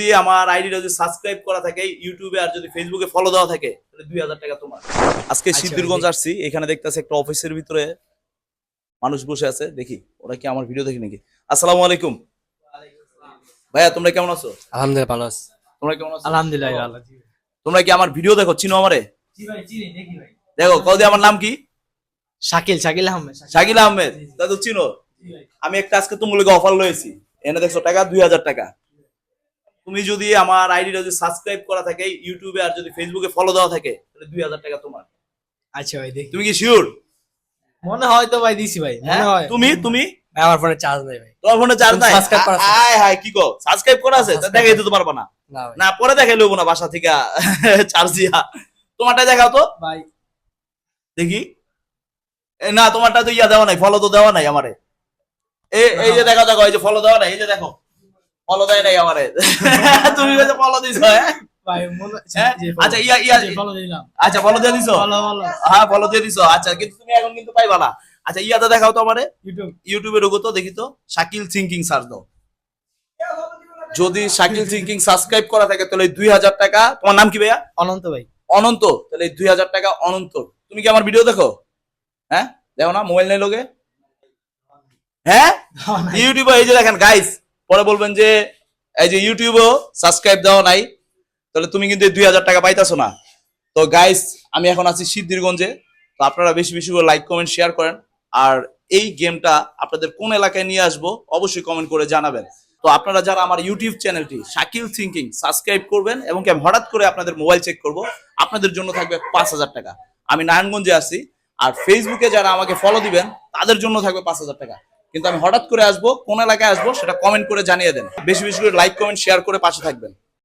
যদি আমার আইডিটা যদি সাবস্ক্রাইব করা থাকে ইউটিউবে আর যদি ফেসবুকে ফলো দেওয়া থাকে তাহলে দুই হাজার টাকা তোমার। আজকে আচ্ছা, সিদ্ধিরগঞ্জ আসছি এখানে দেখতেছি একটা অফিসের ভিতরে মানুষ বসে আছে দেখি ওরা কি আমার ভিডিও দেখি নাকি? আসসালামু আলাইকুম। ভাইয়া তোমরা কেমন আছো? আলহামদুলিল্লাহ ভালো আছি। তোমরা কেমন আছো? আলহামদুলিল্লাহ ভালো। আছি। তোমরা কি আমার ভিডিও দেখো? চিনো আমারে? জি ভাই চিনি দেখি ভাই। দেখো কল দিয়ে আমার নাম কি? শাকিল শাকিল আহমেদ শাকিল। আহমেদ। তা তো চিনো। আমি একটা আজকে তোমাকে অফার লয়েছি এনে দেখছ টাকা দুই হাজার টাকা। তুমি যদি আমার আইডিটা যদি সাবস্ক্রাইব করা থাকে ইউটিউবে আর যদি ফেসবুকে ফলো দেওয়া থাকে তাহলে দুই হাজার টাকা তোমার। আচ্ছা ভাই দেখি। তুমি কি শিওর মনে হয় তো ভাই দিছি ভাই মনে হয়? তুমি তুমি? আমার ফোনে চার্জ নেই ভাই। তোমার ফোনে চার্জ নাই? Subscribe করা আছে। হাই হাই কি কো সাবস্ক্রাইব করা আছে? তা Subscribe দেখাই দিতে পারবা না না পরে দেখাই লইবো না বাসা থেকে চার্জ দিয়া। তোমারটা দেখাও তো। ভাই। দেখি। এ, না তোমারটা তো ইয়া দেওয়া নাই ফলো তো দেওয়া নাই আমারে। এই এই যে দেখো দেখো এই যে ফলো দেওয়া নাই এই যে দেখো। ফলো দেয় নাই আমারে। তুমি যে ফলো দিছো হ্যাঁ? হ্যাঁ? আচ্ছা ইয়া ইয়া আচ্ছা ফলো দিয়ে দিছো? হ্যাঁ ফলো দিয়ে দিছো। আচ্ছা কিন্তু তুমি এখন কিন্তু পাইবা না। আচ্ছা ইয়াটা দেখাও তো আমারে। ইউটিউব ইউটিউবে ঢুকো তো দেখি তো। শাকিল থিঙ্কিং সার্চ দাও। যদি শাকিল থিঙ্কিং সাবস্ক্রাইব করা থাকে তাহলে দুই হাজার টাকা তোমার নাম কি ভাইয়া? অনন্ত ভাই। অনন্ত। তাহলে দুই হাজার টাকা অনন্ত। তুমি কি আমার ভিডিও দেখো? হ্যাঁ? দেখো না মোবাইল নেই লোকে? হ্যাঁ? ইউটিউবে এই যে দেখেন গাইস পরে বলবেন যে, এই যে ইউটিউবেও সাবস্ক্রাইব দেওয়া নাই, তাহলে তুমি কিন্তু দুই হাজার টাকা পাইতাছো না। তো গাইস আমি এখন আছি সিদ্ধিরগঞ্জে। তো আপনারা বেশি বেশি করে লাইক কমেন্ট শেয়ার করেন। আর এই গেমটা আপনাদের কোন এলাকায় নিয়ে আসব, অবশ্যই কমেন্ট করে জানাবেন। তো আপনারা যারা আমার ইউটিউব চ্যানেলটি শাকিল থিঙ্কিং সাবস্ক্রাইব করবেন এবং আমি হঠাৎ করে আপনাদের মোবাইল চেক করব, আপনাদের জন্য থাকবে পাঁচ হাজার টাকা। আমি নারায়ণগঞ্জে আছি। আর ফেসবুকে যারা আমাকে ফলো দিবেন, তাদের জন্য থাকবে পাঁচ হাজার টাকা। কিন্তু আমি হঠাৎ করে আসব, কোন এলাকায় আসব সেটা কমেন্ট করে জানিয়ে দেন। বেশি বেশি করে লাইক কমেন্ট শেয়ার করে পাশে থাকবেন।